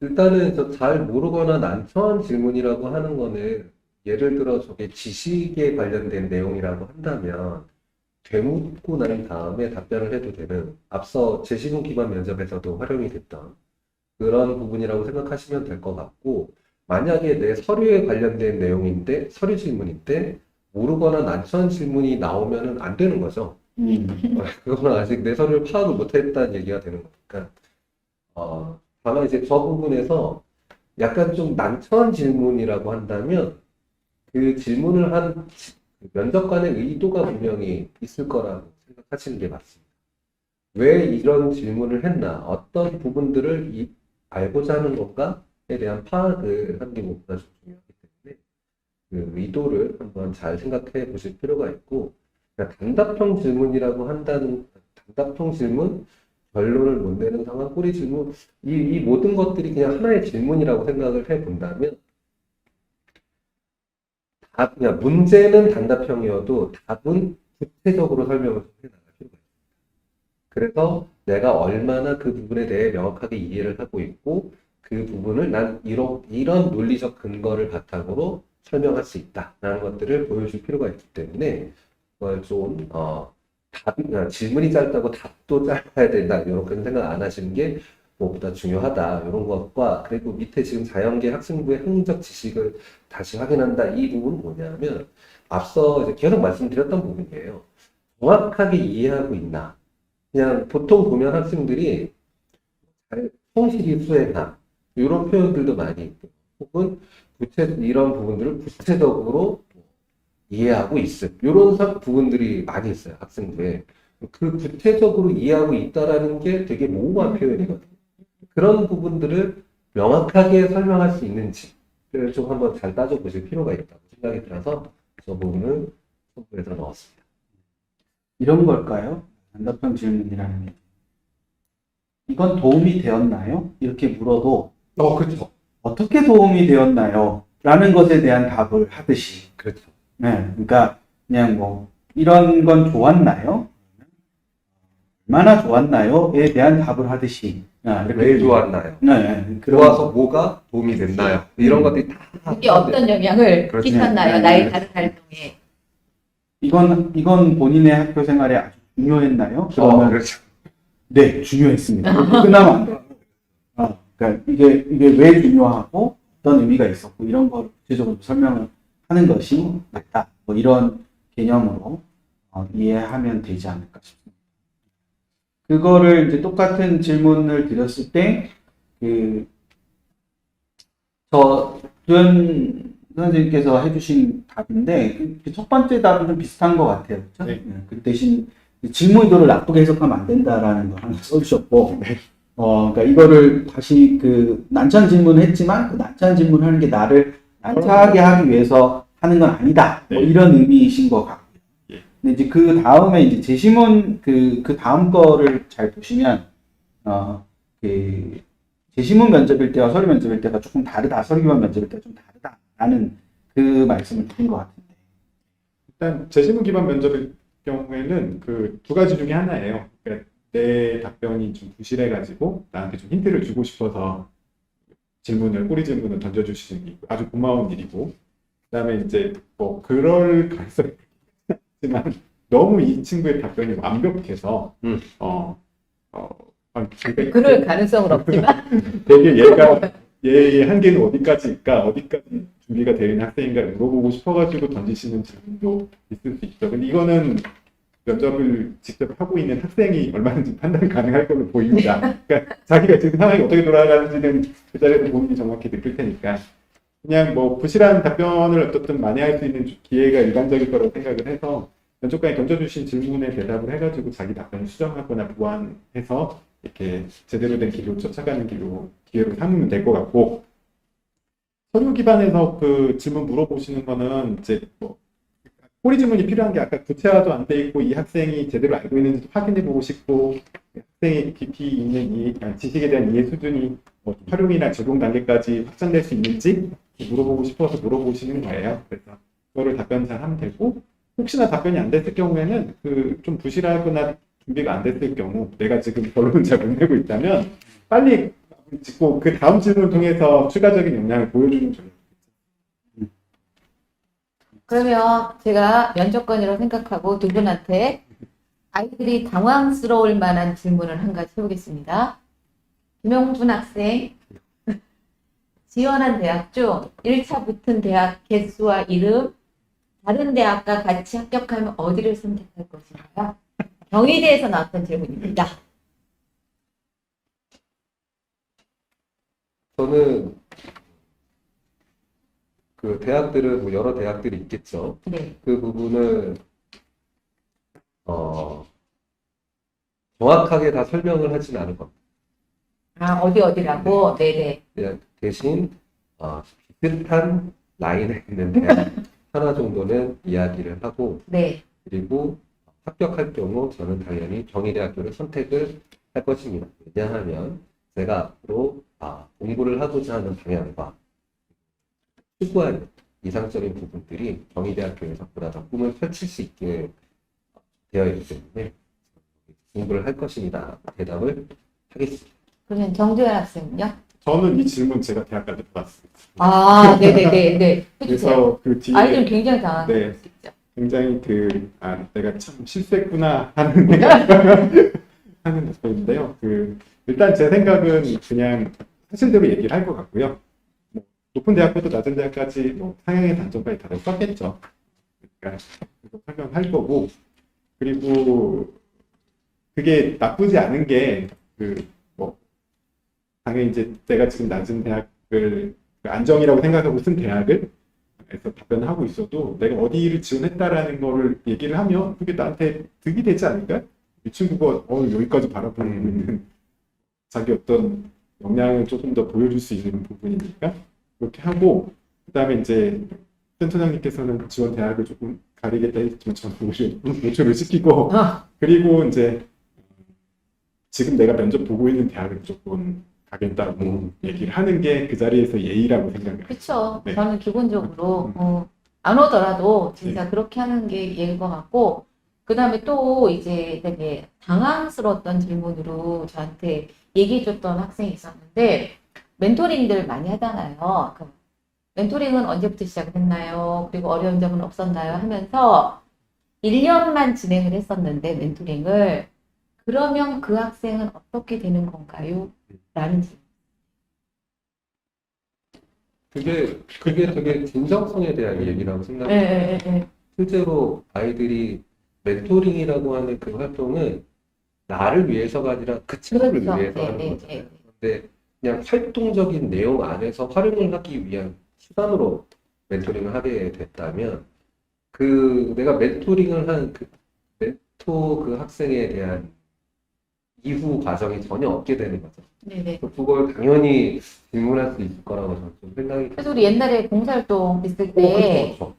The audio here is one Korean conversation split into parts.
일단은 저 잘 모르거나 난처한 질문이라고 하는 거는 예를 들어 저게 지식에 관련된 내용이라고 한다면 되묻고 난 다음에 답변을 해도 되는 앞서 제시문 기반 면접에서도 활용이 됐던 그런 부분이라고 생각하시면 될 것 같고 만약에 내 서류에 관련된 내용인데 서류 질문인데 모르거나 난처한 질문이 나오면은 안 되는 거죠. 음. 그거는 아직 내 서류를 파악을 못했다는 얘기가 되는 거니까. 어, 다만 이제 저 부분에서 약간 좀 난처한 질문이라고 한다면 그 질문을 한 지- 면접관의 의도가 분명히 있을 거라고 생각하시는 게 맞습니다. 왜 이런 질문을 했나? 어떤 부분들을 이- 알고자 하는 건가에 대한 파악을 하는 게 무엇보다 좀 중요하기 때문에 그 의도를 한번 잘 생각해 보실 필요가 있고 그러니까 단답형 질문이라고 한다는 단답형 질문, 결론을 못 내는 상황, 꼬리 질문, 이, 이 모든 것들이 그냥 하나의 질문이라고 생각을 해 본다면, 답, 그냥 문제는 단답형이어도 답은 구체적으로 설명을 좀 해나갈 필요가 있습니다. 그래서 내가 얼마나 그 부분에 대해 명확하게 이해를 하고 있고, 그 부분을 난 이런, 이런 논리적 근거를 바탕으로 설명할 수 있다라는 것들을 보여줄 필요가 있기 때문에, 그걸 좀, 어, 답, 아, 질문이 짧다고 답도 짧아야 된다. 이렇게 생각 안 하시는 게 무엇보다 중요하다. 이런 것과, 그리고 밑에 지금 자연계 학생부의 학문적 지식을 다시 확인한다. 이 부분은 뭐냐면, 앞서 이제 계속 말씀드렸던 부분이에요. 정확하게 이해하고 있나. 그냥 보통 보면 학생들이 잘 성실히 수행함. 이런 표현들도 많이 있고, 혹은 구체, 이런 부분들을 구체적으로 이해하고 있음. 이런 사- 부분들이 많이 있어요, 학생들에. 그 구체적으로 이해하고 있다라는 게 되게 모호한 표현이거든요. 그런 부분들을 명확하게 설명할 수 있는지를 좀 한번 잘 따져보실 필요가 있다고 생각이 들어서 저 부분을 선보에서 넣었습니다. 이런 걸까요? 단답형 질문이라는 게. 이건 도움이 되었나요? 이렇게 물어도 어, 그렇죠. 어떻게 도움이 되었나요? 라는 것에 대한 답을 하듯이. 그렇죠. 네, 그러니까 그냥 뭐 이런 건 좋았나요? 얼마나 좋았나요?에 대한 답을 하듯이. 아, 이렇게 왜 좋았나요? 네, 네, 그런 좋아서 뭐가 도움이 됐나요? 이런 것들이 다 그게 어떤 영향을 그렇죠. 끼쳤나요? 네, 나의 네. 다른 활동에. 이건 이건 본인의 학교 생활에 아주 중요했나요? 어, 그러면 그렇죠. 네, 중요했습니다. 끝나면 안 돼요. 어, 그러니까 이게, 이게 왜 중요하고 어떤 의미가 있었고 이런 걸 구체적으로 설명을 하는 것이 맞다. 뭐 이런 개념으로 어, 이해하면 되지 않을까 싶습니다. 그거를 이제 똑같은 질문을 드렸을 때, 그, 저, 준 선생님께서 해주신 답인데, 그- 그첫 번째 답은 좀 비슷한 것 같아요. 그렇죠? 네. 그 대신 직무 의도를 나쁘게 해석하면 안 된다라는 거 하나 써주셨고, 어, 그러니까 이거를 다시 그 난처한 질문을 했지만 그 난처한 질문을 하는 게 나를 난처하게 하기 위해서 하는 건 아니다. 뭐 네. 이런 의미이신 것 같고요. 예. 근데 이제 그 다음에 이제 제시문 그, 그 다음 거를 잘 보시면, 어, 그, 제시문 면접일 때와 서류 면접일 때가 조금 다르다. 서류 기반 면접일 때가 좀 다르다 라는 그 말씀을 드린 것 같은데. 일단 제시문 기반 면접일 경우에는 그 두 가지 중에 하나예요. 그러니까 내 답변이 좀 부실해가지고 나한테 좀 힌트를 주고 싶어서 질문을 꼬리 질문을 던져주시는 게 아주 고마운 일이고 그다음에 이제 뭐 그럴 가능성이 있지만 너무 이 친구의 답변이 완벽해서 음. 어, 어, 아, 되게- 그럴 가능성은 없지만. 되게 얘가 얘의 한계는 어디까지일까 어디까지 준비가 되어 있는 학생인가 물어보고 싶어가지고 던지시는 질문도 있을 수 있죠. 근데 이거는 면접을 직접 하고 있는 학생이 얼마든지 판단 가능할 걸로 보입니다. 그러니까 자기가 지금 상황이 어떻게 돌아가는지는 그 자리에서 본인이 정확히 느낄 테니까. 그냥 뭐 부실한 답변을 어떻든 만회할 수 있는 기회가 일반적일 거라고 생각을 해서 면접관이 던져주신 질문에 대답을 해가지고 자기 답변을 수정하거나 보완해서 이렇게 제대로 된 길로 쫓아가는 길로 기회로 삼으면 될 것 같고. 서류 기반에서 그 질문 물어보시는 거는 이제 뭐 꼬리 질문이 필요한 게 아까 구체화도 안 돼 있고 이 학생이 제대로 알고 있는지도 확인해 보고 싶고 학생의 깊이 있는 이 아니, 지식에 대한 이해 수준이 뭐 활용이나 적용 단계까지 확장될 수 있는지 물어보고 싶어서 물어보시는 거예요. 그래서 그거를 답변 잘 하면 되고 혹시나 답변이 안 됐을 경우에는 그 좀 부실하거나 준비가 안 됐을 경우 내가 지금 결론을 잘 못 내고 있다면 빨리 짓고 그 다음 질문을 통해서 추가적인 역량을 보여주는 전략. 그러면 제가 면접관이라고 생각하고 두 분한테 아이들이 당황스러울 만한 질문을 한 가지 해보겠습니다. 김영준 학생, 지원한 대학 중 1차 붙은 대학 개수와 이름, 다른 대학과 같이 합격하면 어디를 선택할 것인가요? 경희대에서 나왔던 질문입니다. 저는 그 대학들은 뭐 여러 대학들이 있겠죠. 네. 그 부분을 어, 정확하게 다 설명을 하진 않을 겁니다. 아, 어디 어디라고? 네네. 그냥 대신 어, 비슷한 라인에 있는 대학 하나 정도는 이야기를 하고 네. 그리고 합격할 경우 저는 당연히 경희대학교를 선택을 할 것입니다. 왜냐하면 제가 앞으로 아, 공부를 하고자 하는 방향과 추구하는 이상적인 부분들이 경희대학교에서 보다 더 꿈을 펼칠 수 있게 되어 있기 때문에 공부를 할 것입니다. 대답을 하겠습니다. 그러면 정조현 학생은요? 저는 이 질문 제가 대학 갈 때 받았습니다. 아, 네네네. 네. 그래서 그 뒤에 아이들 굉장히 당황할 네. 굉장히 그, 아, 내가 참 실수했구나 하는, 하는 답변인데요. 그, 일단 제 생각은 그냥 사실대로 얘기를 할 것 같고요. 뭐, 높은 대학부터 낮은 대학까지 뭐 상향의 단점까지 다들 썼겠죠. 그러니까 설명할 거고, 그리고 그게 나쁘지 않은 게, 그, 뭐, 당연히 이제 내가 지금 낮은 대학을 그 안정이라고 생각하고 쓴 대학을 에서 답변을 하고 있어도 내가 어디를 지원했다라는 거를 얘기를 하면 그게 나한테 득이 되지 않을까? 이 친구가 어, 여기까지 바라보고 있는 자기 어떤 역량을 조금 더 보여줄 수 있는 부분이니까 그렇게 하고 그 다음에 이제 센터장님께서는 지원 대학을 조금 가리겠다 했지만 저는 오히려 노출을 시키고 어, 그리고 이제 지금 내가 면접 보고 있는 대학을 조금 가겠다고 얘기를 하는 게 그 자리에서 예의라고 생각해요. 그쵸. 네. 저는 기본적으로, 음. 어, 안 오더라도 진짜 그렇게 하는 게 예인 것 같고, 그 다음에 또 이제 되게 당황스러웠던 질문으로 저한테 얘기해줬던 학생이 있었는데, 멘토링들 많이 하잖아요. 그 멘토링은 언제부터 시작을 했나요? 그리고 어려운 점은 없었나요? 하면서 1년만 진행을 했었는데, 멘토링을. 그러면 그 학생은 어떻게 되는 건가요? 라는 질문. 그게 그게 되게 진정성에 대한 얘기라고 네, 생각해요. 네, 네, 네. 실제로 아이들이 멘토링이라고 하는 그 활동은 나를 위해서가 아니라 그 친구를 그렇죠. 위해서 네, 하는 네, 거잖아요. 네. 근데 그냥 활동적인 내용 안에서 활용을 하기 위한 수단으로 멘토링을 하게 됐다면 그 내가 멘토링을 한 그 멘토 그 학생에 대한 이후 과정이 전혀 없게 되는 거죠. 네네. 그걸 당연히 질문할 수 있을 거라고 저는 좀 생각이 그래서 우리 옛날에 봉사활동 있을 때, 그렇죠.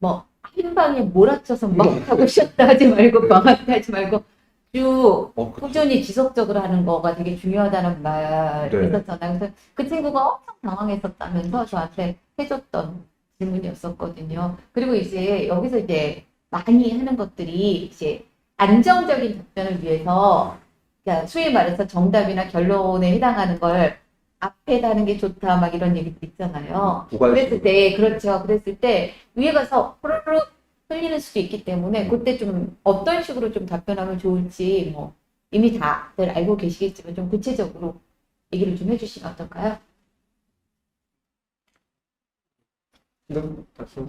뭐, 한 방에 몰아쳐서 막 하고 쉬었다 하지 말고, 방학 때 하지 말고, 쭉 어. 꾸준히 지속적으로 하는 거가 되게 중요하다는 말이 네. 있었잖아요. 그래서 그 친구가 엄청 당황했었다면서 저한테 해줬던 질문이었었거든요. 그리고 이제 여기서 이제 많이 하는 것들이 이제 안정적인 답변을 위해서 그러니까 소위 말해서 정답이나 결론에 해당하는 걸 앞에다 하는 게 좋다 막 이런 얘기도 있잖아요. 그랬을 때 그렇죠. 그랬을 때 위에 가서 호로록 흘리는 수도 있기 때문에 그때 좀 어떤 식으로 좀 답변하면 좋을지 뭐 이미 다들 알고 계시겠지만 좀 구체적으로 얘기를 좀 해주시면 어떨까요?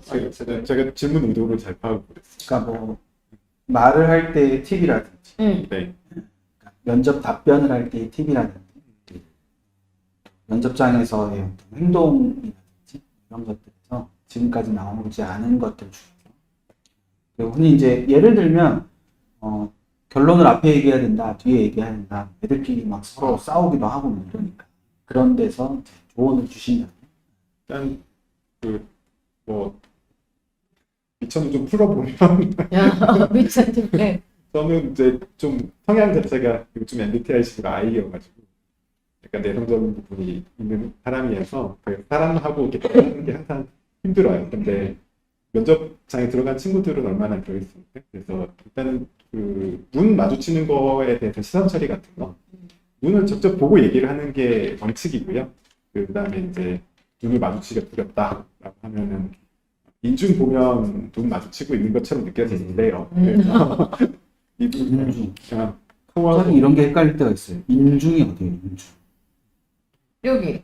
제가, 제가, 제가 질문 의도를 잘 파악을 했어요. 그러니까 뭐 말을 할 때의 팁이라든지 응. 네. 면접 답변을 할 때의 팁이라든지 면접장에서의 행동이라든지 이런 것들에서 지금까지 나오지 않은 것들 중 흔히 이제 예를 들면 어, 결론을 앞에 얘기해야 된다 뒤에 얘기해야 된다 애들끼리 막 서로 싸우기도 하고 뭐 이러니까 그런 데서 조언을 주신다 일단 그뭐 미천을 좀 풀어보면 미쳤지. 네. 저는 이제 좀 성향 자체가 요즘 MBTI식으로 I여가지고 약간 내성적인 부분이 있는 사람이어서 그 사람하고 이렇게 하는 게 항상 힘들어요. 근데 면접장에 들어간 친구들은 얼마나 들어있습니까? 그래서 일단은 그 눈 마주치는 거에 대해서 시선 처리 같은 거 눈을 직접 보고 얘기를 하는 게 원칙이고요. 그 다음에 이제 눈을 마주치기가 두렵다라고 하면은 인중 보면 눈 마주치고 있는 것처럼 느껴지는데요. 음. 그래서 이 눈, 인중. 그냥 사실 이런 게 헷갈릴 때가 있어요. 인중이 어디예요? 인중. 여기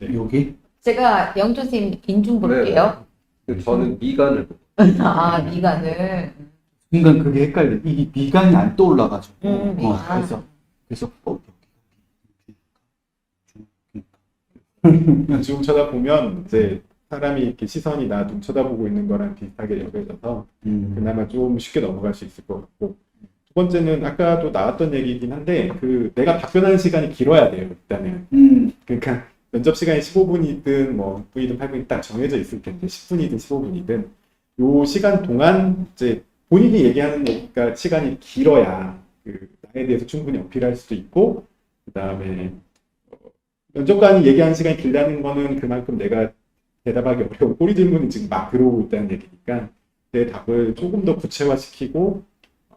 네. 여기? 제가 영준 선생님 인중 볼게요. 그 저는 미간을 아 미간을. 그러니까 그게 헷갈려. 이게 미간이 안 떠올라가지고. 음, 어, 미간. 그래서 그래서 어, 눈 쳐다보면 이제 사람이 이렇게 시선이 나 눈 쳐다보고 있는 거랑 비슷하게 여겨져서 음. 그나마 좀 쉽게 넘어갈 수 있을 것 같고 두 번째는 아까도 나왔던 얘기이긴 한데 그 내가 답변하는 시간이 길어야 돼요 일단은 음. 그러니까 면접 시간이 15분이든 뭐 6분이든 8분이든 딱 정해져 있을 텐데 10분이든 15분이든 요 시간 동안 이제 본인이 얘기하는 얘기가 시간이 길어야 그 나에 대해서 충분히 어필할 수도 있고 그 다음에 면접관이 얘기하는 시간이 길다는 거는 그만큼 내가 대답하기 어려운 꼬리 질문이 지금 막 들어오고 있다는 얘기니까 내 답을 조금 더 구체화시키고 어,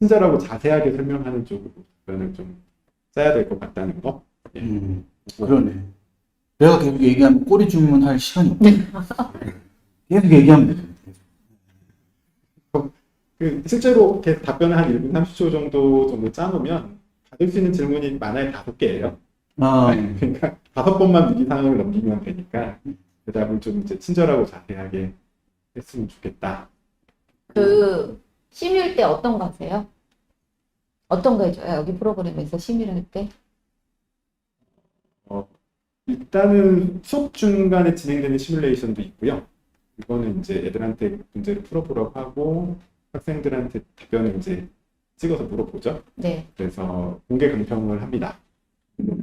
친절하고 자세하게 설명하는 쪽으로 답변을 좀 짜야 될 것 같다는 거. 예. 음. 그러네. 내가 계속 얘기하면 꼬리 주문 할 시간이 없어. 계속 얘기하면 돼. 계속. 그 실제로 계속 답변을 한 1분 30초 정도 정도 짜놓으면 받을 수 있는 질문이 많아야 다섯 개예요. 아, 그러니까 다섯 번만 위기 상황을 넘기면 되니까 대답을 좀 이제 친절하고 자세하게 했으면 좋겠다. 그 심의할 때 어떤 거 하세요? 어떤 거 해줘요? 여기 프로그램에서 심의를 할 때? 어, 일단은 수업 중간에 진행되는 시뮬레이션도 있고요. 이거는 이제 애들한테 문제를 풀어보라고 하고 학생들한테 답변을 이제 찍어서 물어보죠. 네. 그래서 공개 강평을 합니다.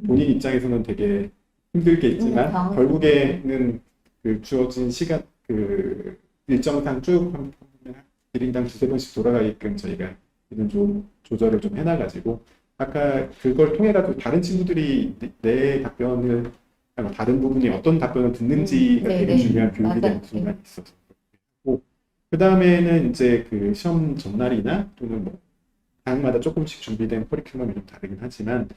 본인 입장에서는 되게 힘들겠지만 음, 당황스럽죠. 결국에는 그 주어진 시간 그 일정상 쭉 1인당 두세 번씩 돌아가게끔 저희가 이런 좀 조절을 좀 해놔가지고 아까 그걸 통해 가지고 다른 친구들이 내, 내 답변을 다른 부분이 어떤 답변을 듣는지가 음, 네, 되게 네. 중요한 교육이 되는 맞아요. 순간이 있어서 그 다음에는 이제 그 시험 전날이나 또는 뭐 다양마다 조금씩 준비된 커리큘럼이 좀 다르긴 하지만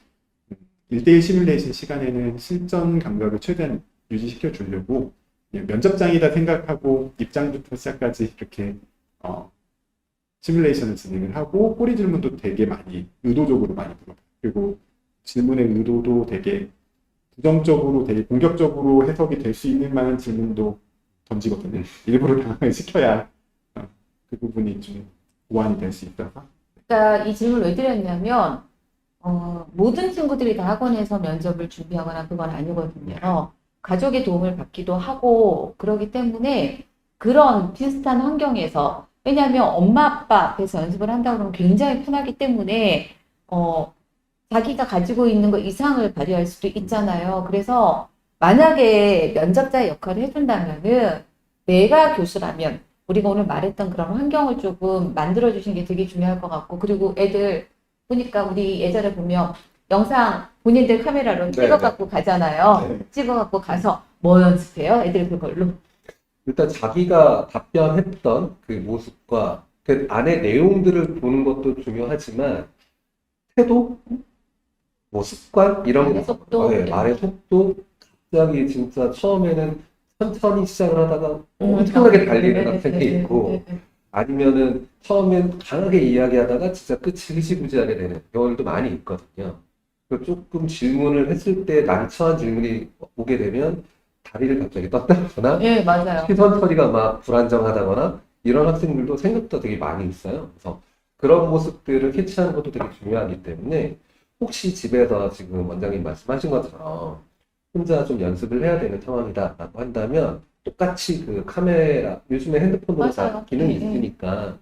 음, 1대1 시뮬레이션 시간에는 실전 감각을 최대한 유지시켜 주려고 면접장이다 생각하고 입장부터 시작까지 이렇게 어, 시뮬레이션을 진행을 하고 꼬리 질문도 되게 많이 의도적으로 많이 물어봐요. 그리고 질문의 의도도 되게 부정적으로 되게 공격적으로 해석이 될 수 있는 만한 질문도 던지거든요. 일부러 당황을 시켜야 어, 그 부분이 좀 보완이 될 수 있어서 그러니까 이 질문을 왜 드렸냐면 어, 모든 친구들이 다 학원에서 면접을 준비하거나 그건 아니거든요. 가족의 도움을 받기도 하고 그러기 때문에 그런 비슷한 환경에서 왜냐하면 엄마 아빠 앞에서 연습을 한다 그러면 굉장히 편하기 때문에 어, 자기가 가지고 있는 것 이상을 발휘할 수도 있잖아요. 그래서 만약에 면접자의 역할을 해준다면은 내가 교수라면 우리가 오늘 말했던 그런 환경을 조금 만들어 주신 게 되게 중요할 것 같고 그리고 애들 보니까 우리 예전에 보면 영상 본인들 카메라로 네, 찍어 갖고 가잖아요. 네. 찍어 갖고 가서 뭐 연습해요? 애들 그걸로. 일단 자기가 답변했던 그 모습과 그 안에 내용들을 보는 것도 중요하지만 태도, 뭐 습관 이런 말의 거, 속도. 어, 예, 말의 속도 갑자기 진짜 처음에는 천천히 시작을 하다가 엄청나게 달리는 학생이 있고 아니면은 처음엔 강하게 이야기하다가 진짜 끝이 흐지부지하게 되는 경우들도 많이 있거든요. 그 조금 질문을 했을 때 난처한 질문이 오게 되면 다리를 갑자기 떴다거나 네, 맞아요. 시선 처리가 막 불안정하다거나 이런 학생들도 생각보다 되게 많이 있어요. 그래서 그런 모습들을 캐치하는 것도 되게 중요하기 때문에 혹시 집에서 지금 원장님 말씀하신 것처럼 혼자 좀 연습을 해야 되는 상황이다라고 한다면 똑같이 그 카메라 요즘에 핸드폰으로 다 맞아요. 기능이 네, 네. 있으니까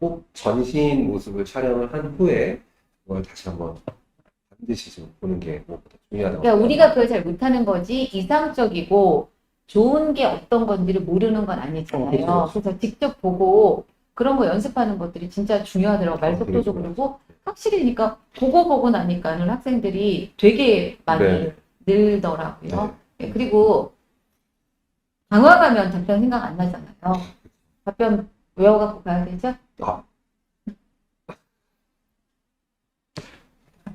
꼭 전신 모습을 촬영을 한 후에 그걸 다시 한번 반드시 좀 보는 게 무엇보다 중요하다고 그러니까 우리가 그걸 잘 못하는 거지 이상적이고 좋은 게 어떤 건지를 모르는 건 아니잖아요. 어, 그렇죠. 그래서 직접 보고 그런 거 연습하는 것들이 진짜 중요하더라고. 말 어, 속도도 그렇죠. 그러고 확실히 그러니까 보고 보고 나니까는 학생들이 되게 많이 네. 늘더라고요. 네, 그리고 강화 가면 답변 생각 안 나잖아요. 답변 외워갖고 가야 되죠? 아.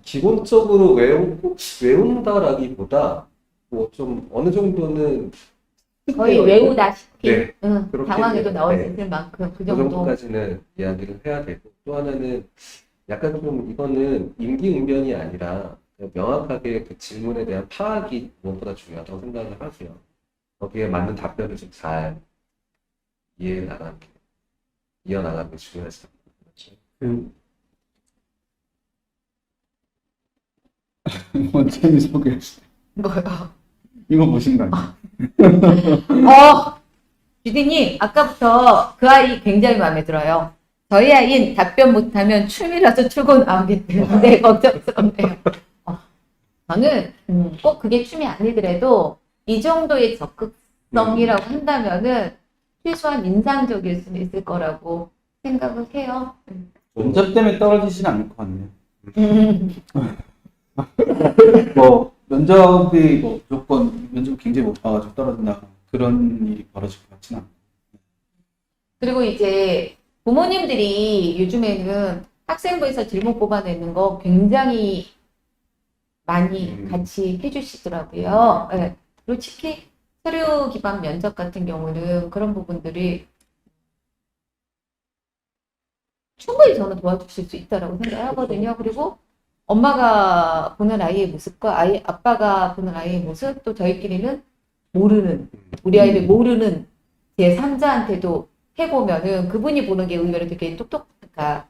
기본적으로 외우고 외운다라기보다 뭐 좀 어느 정도는 거의 있고 외우다시피 네, 응, 그렇게 상황에도 나올 수 네. 있을 만큼 그 그 정도 정도까지는 이야기를 해야 되고 또 하나는 약간 좀 이거는 임기응변이 아니라 명확하게 그 질문에 대한 파악이 무엇보다 중요하다고 생각을 하고요. 거기에 맞는 답변을 좀 잘 이해해 나가는 게 이어나가는 게 중요하지 그 원장님 소개하시죠. 뭐요? 이거 보신가요? 어, 주디님, 아까부터 그 아이 굉장히 마음에 들어요. 저희 아이는 답변 못하면 춤이라도 추고 나오겠다는데 걱정스럽네요. 어, 저는 음, 꼭 그게 춤이 아니더라도 이 정도의 적극성이라고 한다면은 최소한 인상적일 수는 있을 거라고 생각을 해요. 음. 면접 때문에 떨어지지는 않을 것 같네요. 음. 뭐 면접이 뭐 무조건 면접 굉장히 못 봐가지고 떨어진다 그런 일이 벌어질 것 같지는 않아요. 그리고 이제 부모님들이 요즘에는 학생부에서 질문 뽑아내는 거 굉장히 많이 음. 같이 해주시더라고요. 예. 그리고 특히 서류 기반 면접 같은 경우는 그런 부분들이 충분히 저는 도와주실 수 있다라고 생각하거든요. 그리고 엄마가 보는 아이의 모습과 아이 아빠가 보는 아이의 모습 또 저희끼리는 모르는 우리 아이를 모르는 제 3자한테도 해보면은 그분이 보는 게 의외로 되게 똑똑, 그러니까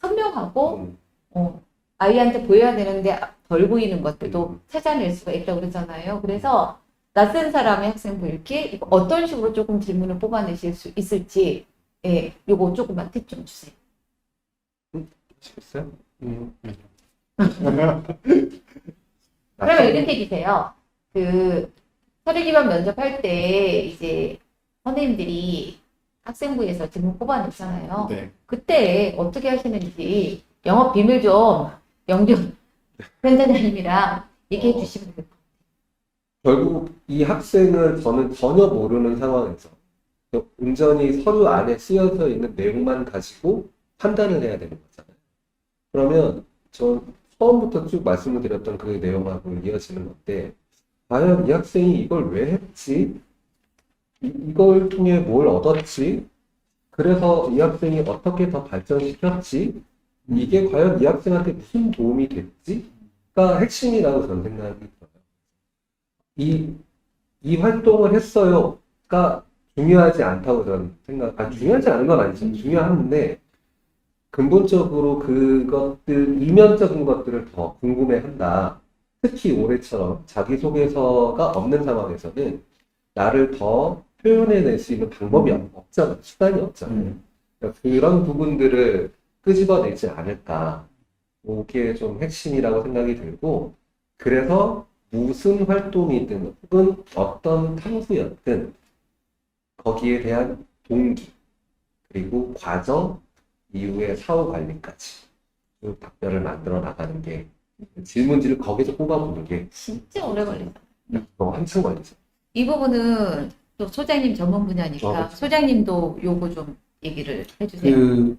선명하고 음, 어, 아이한테 보여야 되는데 덜 보이는 것들도 찾아낼 수가 있다고 그러잖아요. 그래서 낯선 사람의 학생부 읽기 이거 어떤 식으로 조금 질문을 뽑아내실 수 있을지 예, 요거 조금만 팁 좀 주세요. 음, 음. 그러면 이렇게 해주세요. 그 서류 기반 면접할 때 이제 선생님들이 학생부에서 질문 뽑아냈잖아요. 네. 그때 어떻게 하시는지 영업 비밀 좀 영준 센터장님이랑 얘기해 주시면 돼요. 결국 이 학생을 저는 전혀 모르는 상황에서 온전히 서류 안에 쓰여져 있는 내용만 가지고 판단을 해야 되는 거잖아요. 그러면 저 처음부터 쭉 말씀을 드렸던 그 내용하고 이어지는 건데, 과연 이 학생이 이걸 왜 했지? 이, 이걸 통해 뭘 얻었지? 그래서 이 학생이 어떻게 더 발전시켰지? 이게 과연 이 학생한테 무슨 도움이 됐지?가 핵심이라고 저는 생각이 들어요. 이, 이 활동을 했어요가 중요하지 않다고 저는 생각, 아, 중요하지 않은 건 아니죠. 중요한데, 근본적으로 그것들, 이면적인 것들을 더 궁금해 한다. 특히 올해처럼 자기소개서가 없는 상황에서는 나를 더 표현해낼 수 있는 방법이 없- 없잖아. 수단이 없잖아. 음. 그러니까 그런 부분들을 끄집어내지 않을까. 그게 좀 핵심이라고 생각이 들고, 그래서 무슨 활동이든 혹은 어떤 탐구였든 거기에 대한 동기, 그리고 과정, 이후의 사후 관리까지 그 답변을 만들어 나가는 게 질문지를 거기서 뽑아보는 게 진짜 오래 걸린다. 너무 한참 걸리죠. 이 부분은 또 소장님 전문 분야니까 어, 그렇죠. 소장님도 요거 좀 얘기를 해주세요. 그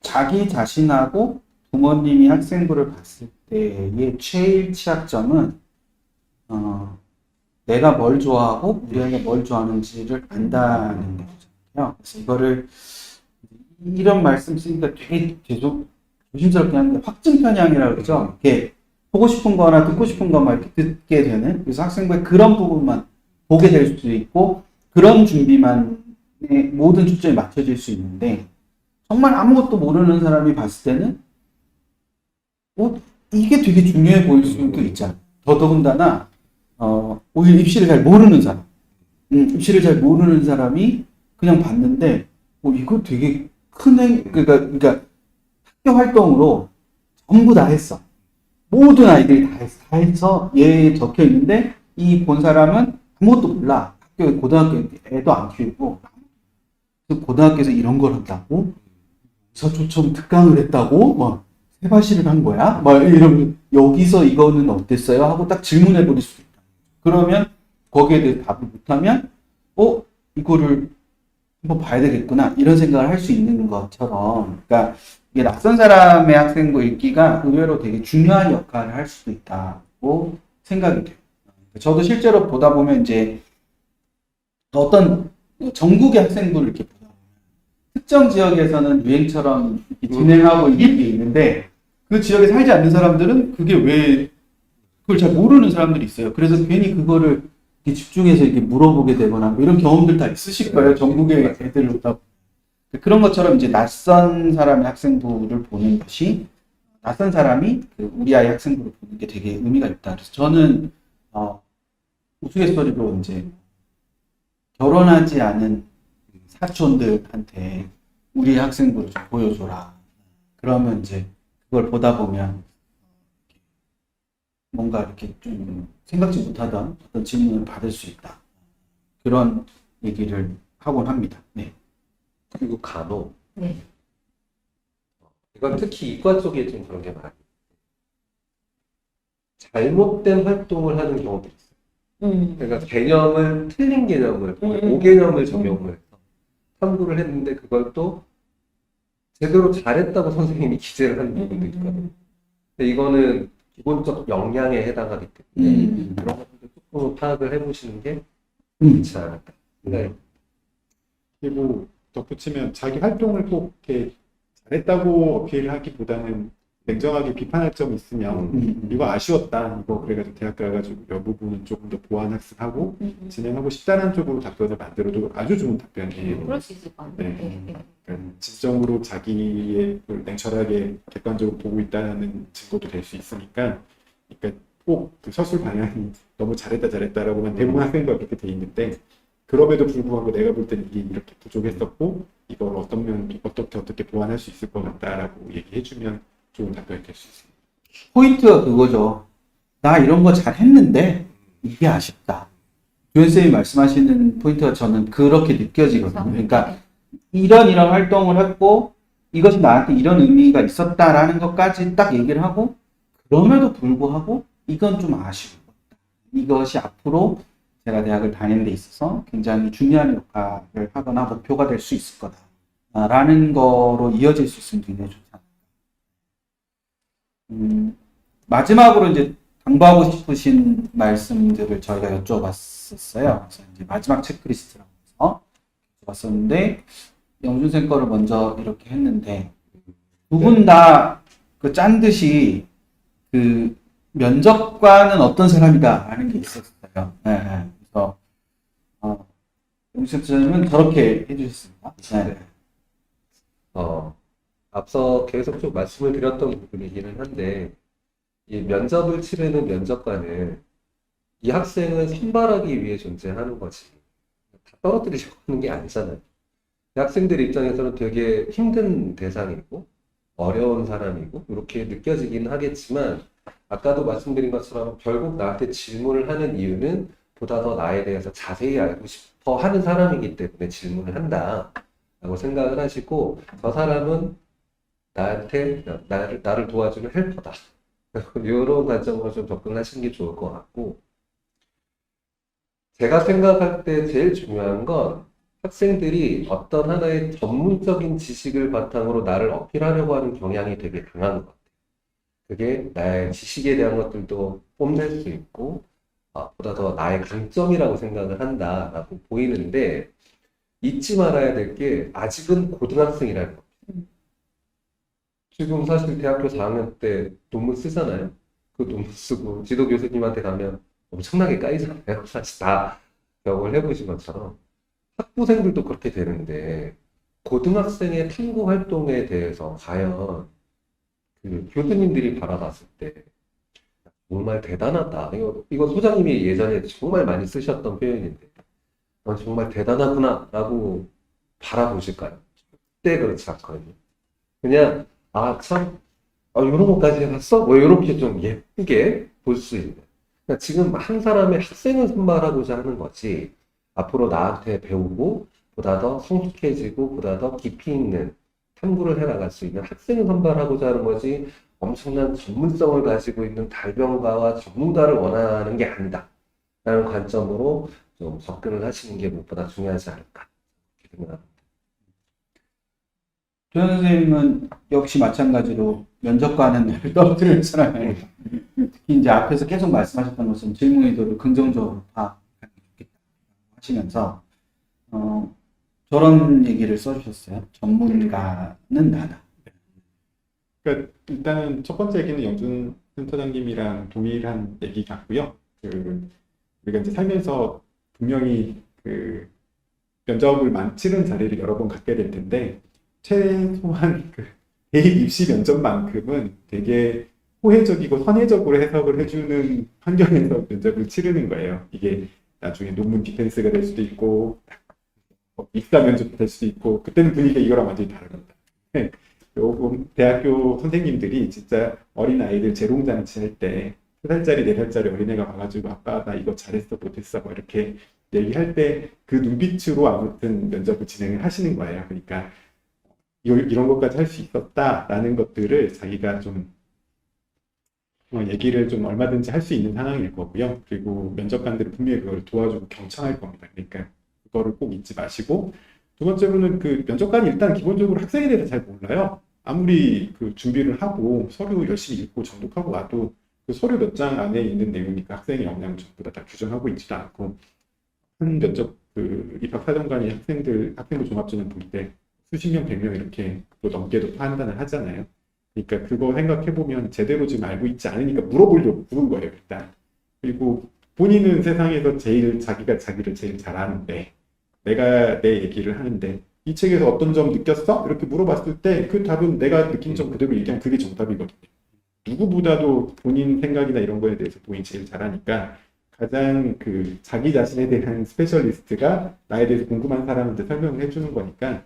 자기 자신하고 부모님이 학생부를 봤을 때의 최일 취약점은 어, 내가 뭘 좋아하고 우리 아이가 뭘 좋아하는지를 안다는 거 잖아요. 그래서 이거를 이런 말씀 쓰니까 되게 계속 조심스럽게 하는데 확증 편향이라고 그러죠. 이렇게 보고 싶은 거나 듣고 싶은 것만 이렇게 듣게 되는 그래서 학생부의 그런 부분만 보게 될 수도 있고 그런 준비만 에 모든 초점이 맞춰질 수 있는데 정말 아무것도 모르는 사람이 봤을 때는 어, 이게 되게 중요해 보일 수도 있잖아. 더더군다나 어, 오히려 입시를 잘 모르는 사람, 음, 입시를 잘 모르는 사람이 그냥 봤는데 어, 이거 되게 큰 행, 그러니까, 그러니까 학교 활동으로 전부 다 했어. 모든 아이들이 다 했어. 다 해서 얘 적혀 있는데 이 본 사람은 아무것도 몰라. 학교 고등학교 애도 안 키우고 그래서 고등학교에서 이런 걸 한다고 서초청 특강을 했다고 막 세바시를 한 거야? 막 이러면 여기서 이거는 어땠어요? 하고 딱 질문해 버릴 수 있다. 그러면 거기에 대해서 답을 못하면 어 이거를 한번 봐야 되겠구나 이런 생각을 할 수 있는 것처럼 그러니까 이게 낯선 사람의 학생부 읽기가 의외로 되게 중요한 역할을 할 수도 있다고 생각이 돼요. 저도 실제로 보다 보면 이제 어떤 전국의 학생부를 이렇게 보다 보면 특정 지역에서는 유행처럼 진행하고 있는 게 있는데 그 지역에 살지 않는 사람들은 그게 왜 그걸 잘 모르는 사람들이 있어요. 그래서 괜히 그거를 이렇게 집중해서 이렇게 물어보게 되거나 뭐 이런 경험들 다 있으실 거예요. 전국의 애들을 보다 보면. 그런 것처럼 이제 낯선 사람의 학생부를 보는 것이 낯선 사람이 그 우리 아이 학생부를 보는 게 되게 의미가 있다. 그래서 저는 어, 우스갯소리로 이제 결혼하지 않은 사촌들한테 우리 학생부를 좀 보여줘라. 그러면 이제 그걸 보다 보면 뭔가 이렇게 좀 생각지 못하던 어떤 질문을 받을 수 있다. 그런 얘기를 하곤 합니다. 네. 그리고 간혹 네. 이건 특히 이과 쪽에 좀 그런 게 많아요. 잘못된 활동을 하는 경우도 있어요. 음. 그러니까 개념을 틀린 개념을 음, 음. 오개념을 적용을 해서 탐구를 했는데 그걸 또 제대로 잘했다고 선생님이 기재를 하는 음, 부분도 있거든요. 음. 근데 이거는 기본적 역량에 해당하기 때문에 음. 그런 것들도 조금 파악을 해보시는 게 음. 좋지 않을까. 네. 그리고 덧붙이면 자기 활동을 꼭 이렇게 잘했다고 어필을 하기보다는 냉정하게 비판할 점이 있으면 음. 이거 아쉬웠다 이거 그래가지고 대학 가가지고 이 부분은 조금 더 보완 학습하고 음, 음. 진행하고 싶다는 쪽으로 답변을 만들어도 아주 좋은 답변이에요. 그럴 수 있을 것 같아요. 네. 네. 네. 그러니까 진정으로 자기의 걸 냉철하게 객관적으로 보고 있다는 증거도 될 수 있으니까 그러니까 꼭그 서술 방향이 너무 잘했다 잘했다라고만 대부분 학생과 그렇게 돼 있는데 그럼에도 불구하고 내가 볼 때는 이게 이렇게 부족했었고 이걸 어떤 면 어떻게 어떻게 보완할 수 있을 것 같다라고 얘기해주면 좋은 답변이 될 수 있습니다. 포인트가 그거죠. 나 이런 거 잘 했는데 이게 아쉽다. 조현쌤이 말씀하시는 포인트가 저는 그렇게 느껴지거든요. 그러니까 이런 이런 활동을 했고 이것이 나한테 이런 의미가 있었다라는 것까지 딱 얘기를 하고 그럼에도 불구하고 이건 좀 아쉬운 거다. 이것이 앞으로 제가 대학을 다니는 데 있어서 굉장히 중요한 역할을 하거나 목표가 될 수 있을 거다. 아, 라는 거로 이어질 수 있으면 굉장히 않을까. 음, 마지막으로 이제 당부하고 싶으신 말씀들을 저희가 여쭤봤었어요. 그래서 이제 마지막 체크리스트라고 해서 여쭤봤었는데 영준 쌤 거를 먼저 이렇게 했는데 두 분 다 그 짠 듯이 그 면접관은 어떤 사람이다 라는 게 있었어요. 네, 네. 그래서 어, 영준 쌤은 저렇게 해주셨습니다. 네. 어, 앞서 계속 좀 말씀을 드렸던 부분이기는 한데, 이 면접을 치르는 면접관은 이 학생을 선발하기 위해 존재하는 거지. 다 떨어뜨리려고 하는 게 아니잖아요. 이 학생들 입장에서는 되게 힘든 대상이고, 어려운 사람이고, 이렇게 느껴지긴 하겠지만, 아까도 말씀드린 것처럼 결국 나한테 질문을 하는 이유는 보다 더 나에 대해서 자세히 알고 싶어 하는 사람이기 때문에 질문을 한다. 라고 생각을 하시고, 저 사람은 나한테, 나를, 나를 도와주는 헬퍼다. 이런 관점으로 좀 접근하시는 게 좋을 것 같고, 제가 생각할 때 제일 중요한 건 학생들이 어떤 하나의 전문적인 지식을 바탕으로 나를 어필하려고 하는 경향이 되게 강한 것 같아요. 그게 나의 지식에 대한 것들도 뽐낼 수 있고, 아, 보다 더 나의 강점이라고 생각을 한다라고 보이는데, 잊지 말아야 될 게 아직은 고등학생이라는 거. 지금 사실 대학교 4학년 때 논문 쓰잖아요. 그 논문 쓰고 지도 교수님한테 가면 엄청나게 까이잖아요. 사실 다 경험을 해보신 것처럼 학부생들도 그렇게 되는데 고등학생의 탐구 활동에 대해서 과연 그 교수님들이 바라봤을 때 정말 대단하다. 이거, 이거 소장님이 예전에 정말 많이 쓰셨던 표현인데 넌 정말 대단하구나 라고 바라보실까요? 그때 그렇지 않거든요. 그냥 아 참, 아, 이런 것까지 해봤어? 뭐 이렇게 좀 예쁘게 볼 수 있는. 그러니까 지금 한 사람의 학생을 선발하고자 하는 거지. 앞으로 나한테 배우고 보다 더 성숙해지고 보다 더 깊이 있는 탐구를 해나갈 수 있는 학생을 선발하고자 하는 거지. 엄청난 전문성을 가지고 있는 달변가와 전문가를 원하는 게 아니다. 라는 관점으로 좀 접근을 하시는 게 무엇보다 중요하지 않을까. 생각합니다. 조현 선생님은 역시 마찬가지로 면접관은 나를 떨어뜨릴 사람이에요. 특히 이제 앞에서 계속 말씀하셨던 것처럼 질문 의도를 긍정적으로 좋겠다 하시면서 어, 저런 얘기를 써주셨어요. 전문가는 나다. 그러니까 일단은 첫 번째 얘기는 영준 센터장님이랑 동일한 얘기 같고요. 그 우리가 이제 살면서 분명히 그 면접을 만 치른 자리를 여러 번 갖게 될 텐데 최소한 그 대입 입시 면접만큼은 되게 호혜적이고 선혜적으로 해석을 해주는 환경에서 면접을 치르는 거예요. 이게 나중에 논문 디펜스가 될 수도 있고 뭐 입사 면접이 될 수도 있고 그때는 분위기가 이거랑 완전히 다릅니다. 요금 대학교 선생님들이 진짜 어린 아이들 재롱잔치 할 때 세 살짜리 네 살짜리 어린애가 와가지고 아빠 나 이거 잘했어 못했어 뭐 이렇게 얘기할 때 그 눈빛으로 아무튼 면접을 진행을 하시는 거예요. 그러니까 이- 이런 것까지 할 수 있었다라는 것들을 자기가 좀 어, 얘기를 좀 얼마든지 할 수 있는 상황일 거고요. 그리고 면접관들은 분명히 그걸 도와주고 경청할 겁니다. 그러니까 그거를 꼭 잊지 마시고 두 번째로는 그 면접관이 일단 기본적으로 학생에 대해서 잘 몰라요. 아무리 그 준비를 하고 서류 열심히 읽고 정독하고 와도 그 서류 몇 장 안에 있는 내용이니까 학생의 역량을 전부 다, 다 규정하고 있지도 않고 한 면접 그 입학 사정관이 학생들 학생부 종합전형 볼때 수십 명, 백 명 이렇게 또 넘게도 판단을 하잖아요. 그러니까 그거 생각해 보면 제대로 지금 알고 있지 않으니까 물어보려고 부른 거예요, 일단. 그리고 본인은 세상에서 제일 자기가 자기를 제일 잘 아는데 내가 내 얘기를 하는데 이 책에서 어떤 점 느꼈어? 이렇게 물어봤을 때 그 답은 내가 느낀 점 그대로 얘기하면 그게 정답이거든요. 누구보다도 본인 생각이나 이런 거에 대해서 본인이 제일 잘하니까 가장 그 자기 자신에 대한 스페셜리스트가 나에 대해서 궁금한 사람한테 설명을 해주는 거니까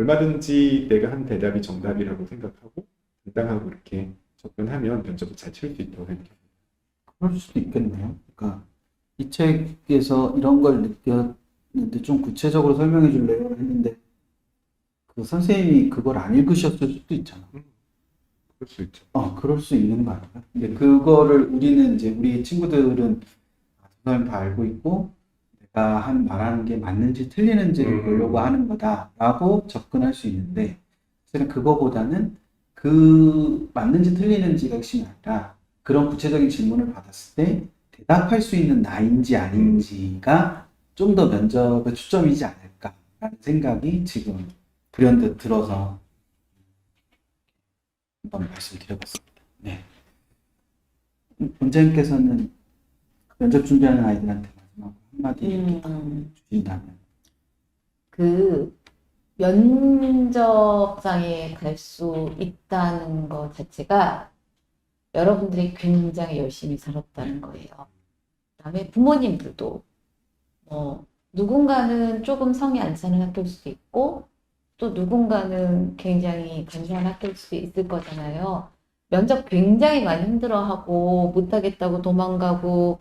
얼마든지 내가 한 대답이 정답이라고 생각하고 당당하고 이렇게 접근하면 면접을 잘칠수 있다고 생각해요. 그럴 수도 있겠네요. 그러니까 이 책에서 이런 걸 느꼈는데 좀 구체적으로 설명해 줄래요? 했는데 그 선생님이 그걸 안 읽으셨을 수도 있잖아. 그럴 수 있죠. 어, 그럴 수 있는 거 아닌가? 근데 그거를 우리는 이제 우리 친구들은 아, 저 사람 다 알고 있고 내가 한 말하는 게 맞는지 틀리는지를 음. 보려고 하는 거다라고 접근할 수 있는데 사실은 그거보다는 그 맞는지 틀리는지가 핵심이 아니라 그런 구체적인 질문을 받았을 때 대답할 수 있는 나인지 아닌지가 좀 더 면접에 초점이지 않을까라는 생각이 지금 불현듯 들어서 한번 말씀드려봤습니다. 네. 원장님께서는 면접 준비하는 아이들한테 한마디 음, 주신다면 그 면접장에 갈 수 있다는 것 자체가 여러분들이 굉장히 열심히 살았다는 거예요. 그다음에 부모님들도 뭐 누군가는 조금 성이 안 차는 학교일 수도 있고 또 누군가는 굉장히 간소한 학교일 수도 있을 거잖아요. 면접 굉장히 많이 힘들어하고 못하겠다고 도망가고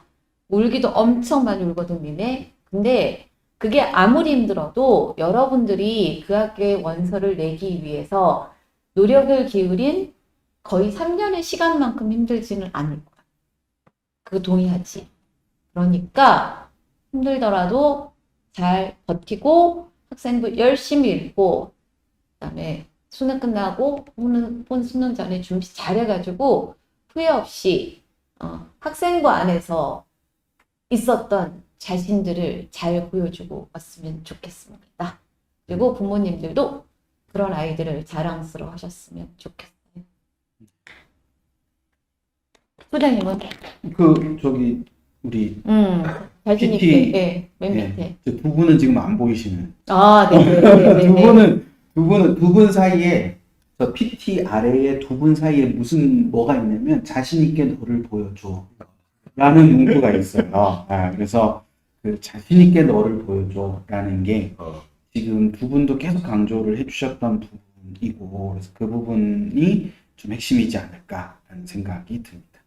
울기도 엄청 많이 울거든, 니네. 근데 그게 아무리 힘들어도 여러분들이 그 학교에 원서를 내기 위해서 노력을 기울인 거의 3년의 시간만큼 힘들지는 않을 거야. 그거 동의하지. 그러니까 힘들더라도 잘 버티고 학생부 열심히 읽고 그다음에 수능 끝나고 본, 본 수능 전에 준비 잘 해가지고 후회 없이 어, 학생부 안에서 있었던 자신들을 잘 보여주고 왔으면 좋겠습니다. 그리고 부모님들도 그런 아이들을 자랑스러워 하셨으면 좋겠어요. 소장님은? 그 저기 우리 음, 자신 PT. 예, 맨 네. 밑에. 저두 분은 지금 안 보이시는 아, 네, 네, 네, 네, 두 네. 분은 두 분은 두 분 사이에 저 PT 아래에 두 분 사이에 무슨 뭐가 있냐면 자신 있게 너를 보여줘 라는 문구가 있어요. 아, 그래서 그 자신 있게 너를 보여줘 라는 게 어, 지금 두 분도 계속 강조를 해주셨던 부분이고 그래서 그 부분이 좀 핵심이지 않을까라는 생각이 듭니다.